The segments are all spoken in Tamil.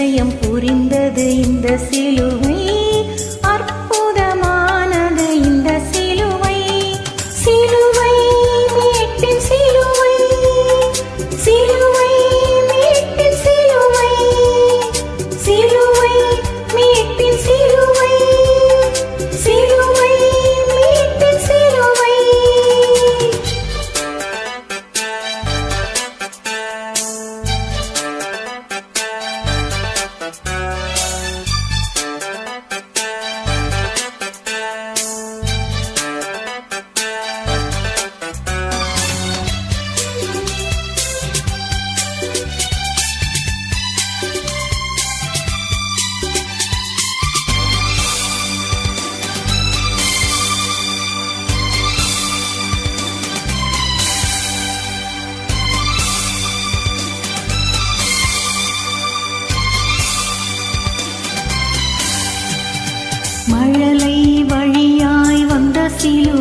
இதயம் புரிந்தது இந்த சிலுவை.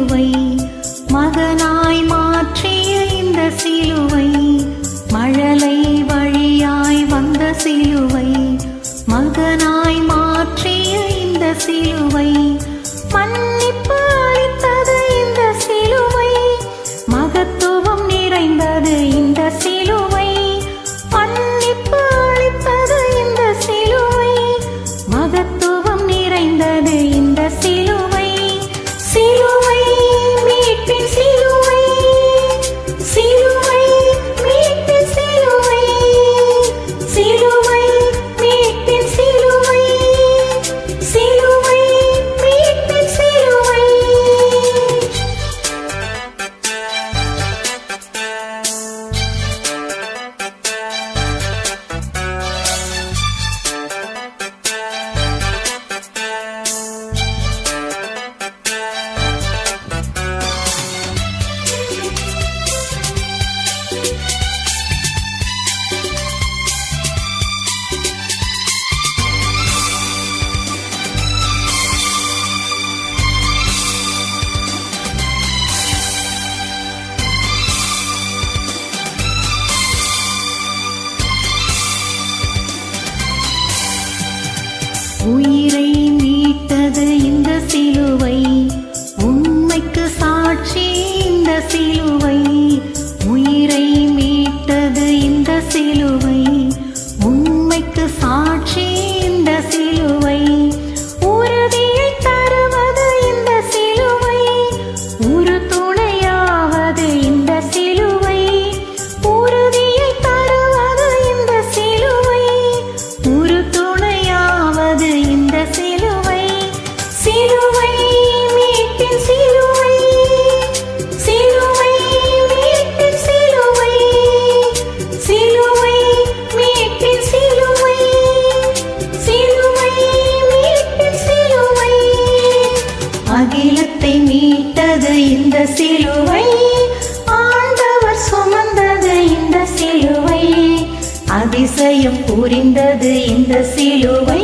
சிலுவை மகனாய் மாற்றிய இந்த சிலுவை மழலை வழியாய் வந்த சிலுவை மகனாய் மாற்றிய இந்த சிலுவை மண் சிலுவை. உண்மைக்கு சாட்சி இந்த சிலுவை. அகிலத்தை மீட்டது இந்த சிலுவை. ஆண்டவர் சுமந்தது இந்த சிலுவை. அதிசயம் புரிந்தது இந்த சிலுவை.